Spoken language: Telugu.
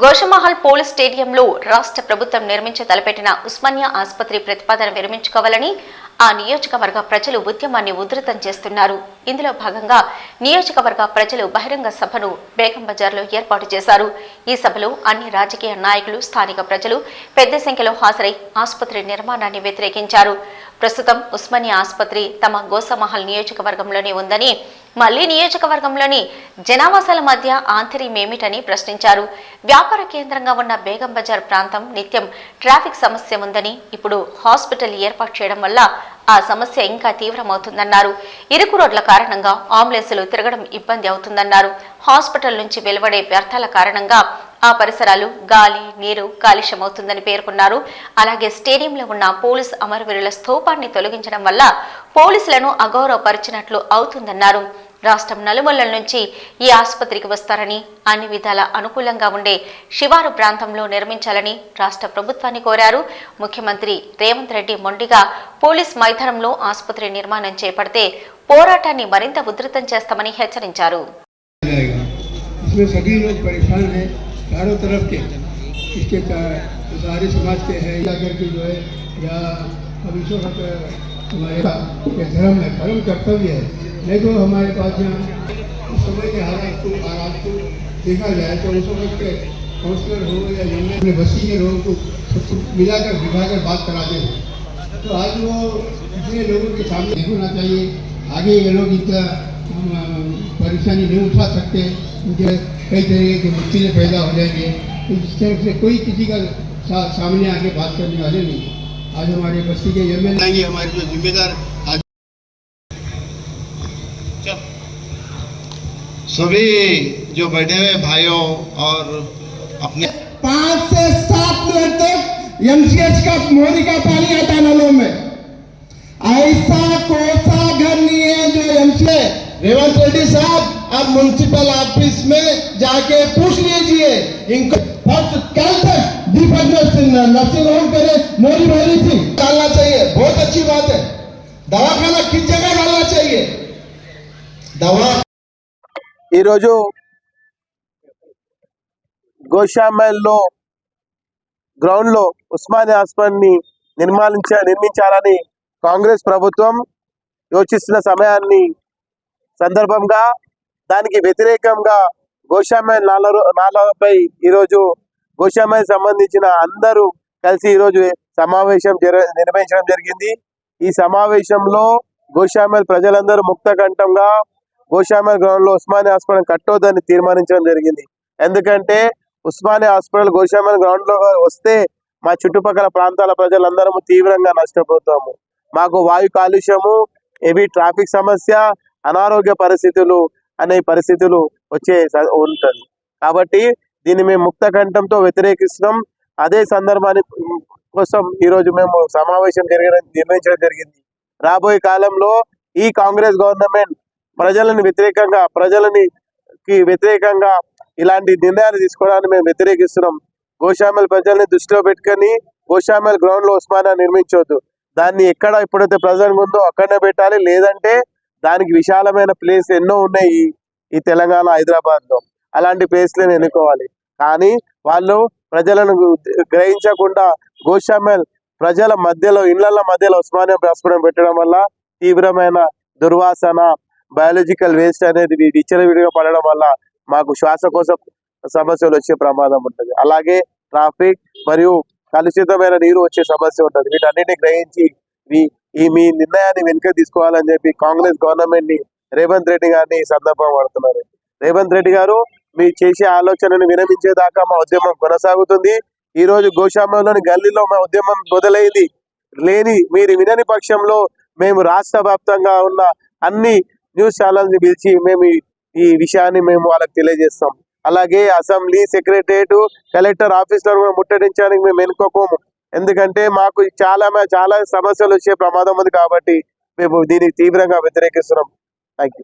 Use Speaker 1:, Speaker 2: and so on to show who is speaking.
Speaker 1: గోషమహల్ పోలీస్ స్టేడియంలో రాష్ట్ర ప్రభుత్వం నిర్మించ తలపెట్టిన ఉస్మానియా ఆసుపత్రి ప్రతిపాదన విరమించుకోవాలని ఆ నియోజకవర్గ ప్రజలు ఉద్యమాన్ని ఉధృతం చేస్తున్నారు. ఇందులో భాగంగా నియోజకవర్గ ప్రజలు బహిరంగ సభను బేగం బజార్లో ఏర్పాటు చేశారు. ఈ సభలో అన్ని రాజకీయ నాయకులు స్థానిక ప్రజలు పెద్ద సంఖ్యలో హాజరై ఆసుపత్రి నిర్మాణాన్ని వ్యతిరేకించారు. ప్రస్తుతం ఉస్మానియా ఆసుపత్రి తమ గోసమహల్ నియోజకవర్గంలోనే ఉందని మళ్ళీ నియోజకవర్గంలోని జనావాసాల మధ్య ఆంతర్యం ఏమిటని ప్రశ్నించారు. వ్యాపార కేంద్రంగా ఉన్న బేగం బజార్ ప్రాంతం నిత్యం ట్రాఫిక్ సమస్య ఉందని ఇప్పుడు హాస్పిటల్ ఏర్పాటు చేయడం వల్ల ఆ సమస్య ఇంకా తీవ్రమవుతుందన్నారు. ఇరుకు రోడ్ల కారణంగా అంబులెన్సులు తిరగడం ఇబ్బంది అవుతుందన్నారు. హాస్పిటల్ నుంచి వెలువడే వ్యర్థాల కారణంగా ఆ పరిసరాలు గాలి నీరు కాలుష్యమవుతుందని పేర్కొన్నారు. అలాగే స్టేడియంలో ఉన్న పోలీస్ అమరవీరుల స్థూపాన్ని తొలగించడం వల్ల పోలీసులను అగౌరవపరిచినట్లు అవుతుందన్నారు. రాష్ట్రం నలుమూలల నుంచి ఈ ఆసుపత్రికి వస్తారని అన్ని విధాల అనుకూలంగా ఉండే శివారు ప్రాంతంలో నిర్మించాలని రాష్ట్ర ప్రభుత్వాన్ని కోరారు. ముఖ్యమంత్రి రేవంత్ రెడ్డి మొండిగా పోలీస్ మైదానంలో ఆసుపత్రి నిర్మాణం చేపడితే పోరాటాన్ని మరింత ఉధృతం చేస్తామని హెచ్చరించారు.
Speaker 2: चारों तरफ़ के, इसके सारे समाज के हैं, या करके जो है, या अब ईश्वर का हमारे ये धर्म है धर्म कर्तव्य है। नहीं तो हमारे पास यहाँ उस समय के हालात को हालात को देखा जाए तो उस वक्त के काउंसलर हो या अपने बस्ती के लोगों को सबको मिलाकर बिठाकर बात कराते हैं। तो आज वो इतने लोगों के सामने होना चाहिए। आगे ये लोग इतना परेशानी नहीं उठा सकते। उनके कई तरीके के मुश्किलें पैदा हो जाएँगे तो इस तरह से कोई किसी का सा, सामने आके बात करने वाले नहीं आज हमारे बस्ती के एम एल हमारे जो जिम्मेदार आज
Speaker 3: सभी जो बैठे हुए भाइयों और अपने
Speaker 4: पाँच से सात मिनट तक एमसीएच का मोदी का पानी आता नलों में। ऐसा कोसा घर नहीं है जो एमसीए रेवंत रेड्डी साहब आप म्यूनसिपल ऑफिस में जाके पूछ लीजिए इनको फर्स्ट कल तक दीपक में नर्सिंग होम करे मोदी भेजी थी डालना चाहिए बहुत अच्छी बात है दवाखाना किस जगह डालना चाहिए दवा
Speaker 5: ఈరోజు గోషామైల్లో గ్రౌండ్లో ఉస్మానియా హాస్పిటల్ని నిర్మాణించ నిర్మించాలని కాంగ్రెస్ ప్రభుత్వం యోచిస్తున్న సమయాన్ని సందర్భంగా దానికి వ్యతిరేకంగా గోషామైల్ నాల నాలపై ఈరోజు గోషామైల్ సంబంధించిన అందరూ కలిసి ఈరోజు సమావేశం నిర్వహించడం జరిగింది. ఈ సమావేశంలో గోషామైల్ ప్రజలందరూ ముక్త కంఠంగా గోషామైల్ గ్రౌండ్లో ఉస్మానియా హాస్పిటల్ కట్టొద్దని తీర్మానించడం జరిగింది. ఎందుకంటే ఉస్మానియా హాస్పిటల్ గోషామైల్ గ్రౌండ్లో వస్తే మా చుట్టుపక్కల ప్రాంతాల ప్రజలందరము తీవ్రంగా నష్టపోతాము. మాకు వాయు కాలుష్యము హెవీ ట్రాఫిక్ సమస్య అనారోగ్య పరిస్థితులు అనే పరిస్థితులు వచ్చే స- కాబట్టి దీన్ని మేము ముక్త కంఠంతో వ్యతిరేకిస్తున్నాం. అదే సందర్భాన్ని కోసం ఈ రోజు మేము సమావేశం జరగడం నిర్ణయించడం జరిగింది. రాబోయే కాలంలో ఈ కాంగ్రెస్ గవర్నమెంట్ ప్రజలను వ్యతిరేకంగా ప్రజలని కి వ్యతిరేకంగా ఇలాంటి నిర్ణయాలు తీసుకోవడానికి మేము వ్యతిరేకిస్తున్నాం. గోశామల్ ప్రజల్ని దృష్టిలో పెట్టుకొని గోశామల్ గ్రౌండ్లో ఉస్మానియా నిర్మించవద్దు దాన్ని ఎక్కడ ఎప్పుడైతే ప్రజెంట్ ఉందో అక్కడనే పెట్టాలి. లేదంటే దానికి విశాలమైన ప్లేస్ ఎన్నో ఉన్నాయి ఈ- తెలంగాణ హైదరాబాద్లో అలాంటి ప్లేస్లను ఎన్నుకోవాలి. కానీ వాళ్ళు ప్రజలను గ్రహించకుండా గోషామెల్ ప్రజల మధ్యలో ఇళ్ళ మధ్యలో ఉస్మానియా హాస్పిటల్ పెట్టడం వల్ల తీవ్రమైన దుర్వాసన బయాలజికల్ వేస్ట్ అనేది విచ్చలవిడిగా పడడం వల్ల మాకు శ్వాసకోశ సమస్యలు వచ్చే ప్రమాదం ఉంటుంది. అలాగే ట్రాఫిక్ మరియు కలుషితమైన నీరు వచ్చే సమస్య ఉంటుంది. వీటన్నిటిని గ్రహించి ఈ- ఈ మీ నిర్ణయాన్ని వెనుక తీసుకోవాలని చెప్పి కాంగ్రెస్ గవర్నమెంట్ని రేవంత్ రెడ్డి గారిని సందర్భం పడుతున్నారు రేవంత్ రెడ్డి గారు మీ చేసే ఆలోచనను విరమించేదాకా మా ఉద్యమం కొనసాగుతుంది. ఈ రోజు గోశామలోని గల్లీలో మా ఉద్యమం మొదలైంది. లేని మీరు వినని పక్షంలో మేము రాష్ట్ర వ్యాప్తంగా ఉన్న అన్ని న్యూస్ ఛానల్స్ పిలిచి మేము ఈ- విషయాన్ని మేము వాళ్ళకి తెలియజేస్తాం. అలాగే అసెంబ్లీ సెక్రటరియట్ కలెక్టర్ ఆఫీస్లో కూడా ముట్టడించడానికి మేము వెనుకోకోము ఎందుకంటే మాకు చాలా మ- చాలా సమస్యలు వచ్చే ప్రమాదం ఉంది కాబట్టి మేము దీనికి తీవ్రంగా వ్యతిరేకిస్తున్నాం. Thank you